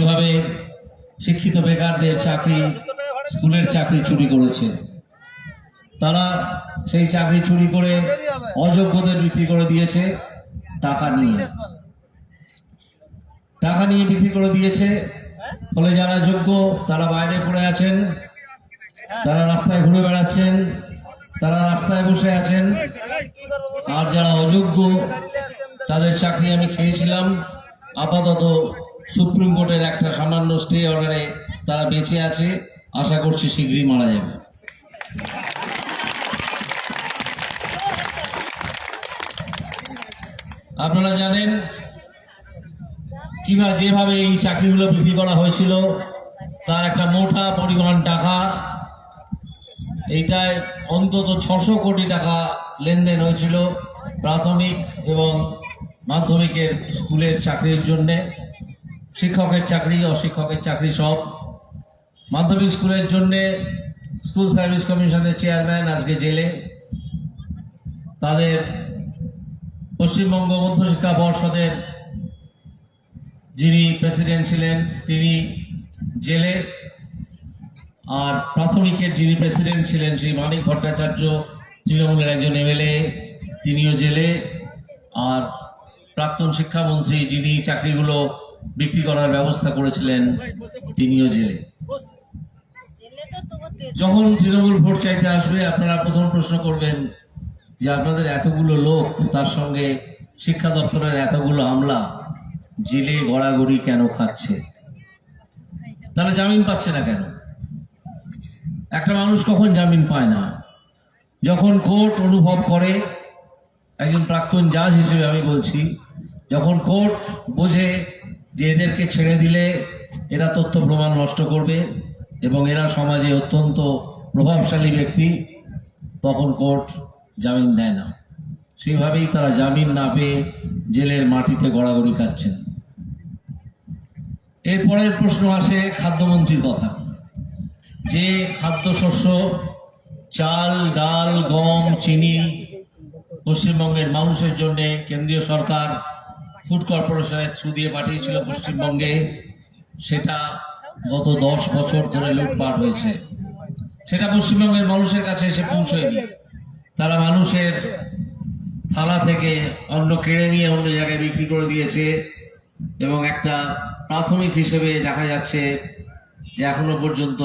কীভাবে শিক্ষিত বেকারদের চাকরি, স্কুলের চাকরি চুরি করেছে। তারা সেই চাকরি চুরি করে অযোগ্যদের বিক্রি করে দিয়েছে, টাকা নিয়ে। টাকা নিয়ে বিক্রি করে দিয়েছে, ফলে যারা যোগ্য, তারা বাইরে পড়ে আছেন, তারা রাস্তায় ঘুরে বেড়াচ্ছেন, তারা রাস্তায় বসে আছেন। আর যারা অযোগ্য, তাদের চাকরি আমি খেয়েছিলাম, আপাতত সুপ্রিম কোর্টের একটা সামান্য স্টে অর্ডারে তারা বেঁচে আছে। আশা করছি শীঘ্রই মারা যাবে। আপনারা জানেন কীভাবে যেভাবে এই চাকরিগুলো বিক্রি করা হয়েছিল, তার একটা মোটা পরিমাণ টাকা, এইটায় অন্তত ছশো কোটি টাকা লেনদেন হয়েছিল প্রাথমিক এবং মাধ্যমিকের স্কুলের চাকরির জন্যে। শিক্ষকের চাকরি, অশিক্ষকের চাকরি সব। মাধ্যমিক স্কুলের জন্যে স্কুল সার্ভিস কমিশনের চেয়ারম্যান আজকে জেলে। তাদের পশ্চিমবঙ্গ মধ্যশিক্ষা পর্ষদের যিনি প্রেসিডেন্ট ছিলেন, তিনি জেলে। আর প্রাথমিকের যিনি প্রেসিডেন্ট ছিলেন, শ্রী মানিক ভট্টাচার্য, তৃণমূলের একজন এমএলএ, তিনিও জেলে। আর প্রাক্তন শিক্ষামন্ত্রী যিনি চাকরিগুলো বিক্রি করার ব্যবস্থা করেছিলেন তিনিও জেলে। যখন তৃণমূল ভোট চাইতে আসবে, আপনারা প্রথম প্রশ্ন করবেন যে আপনাদের এতগুলো লোক, তার সঙ্গে শিক্ষা দপ্তরের এতগুলো আমলা, জেলে গড়াগড়ি কেন খাচ্ছে? তারা জামিন পাচ্ছে না কেন? একটা মানুষ কখন জামিন পায় না? যখন কোর্ট অনুভব করে, একজন প্রাক্তন জাজ হিসেবে আমি বলছি, যখন কোর্ট বোঝে যে এদেরকে ছেড়ে দিলে এরা তথ্য প্রমাণ নষ্ট করবে এবং এরা সমাজে অত্যন্ত প্রভাবশালী ব্যক্তি, তখন কোর্ট জামিন দেয় না। সেভাবেই তারা জামিন না পেয়ে জেলের মাটিতে গড়াগড়ি খাচ্ছেন। এরপরের প্রশ্ন আসে খাদ্যমন্ত্রীর কথা। যে খাদ্যশস্য, চাল, ডাল, গম, চিনি পশ্চিমবঙ্গের মানুষের জন্য কেন্দ্রীয় সরকার ফুড কর্পোরেশনের থ্রু দিয়ে পাঠিয়েছিল পশ্চিমবঙ্গে। সেটা গত দশ বছর ধরে লুটপাট হয়েছে। সেটা পশ্চিমবঙ্গের মানুষের কাছে এসে পৌঁছয়নি। তারা মানুষের থালা থেকে অন্ন কেড়ে নিয়ে অন্য জায়গায় বিক্রি করে দিয়েছে এবং একটা প্রাথমিক হিসেবে দেখা যাচ্ছে যে এখনও পর্যন্ত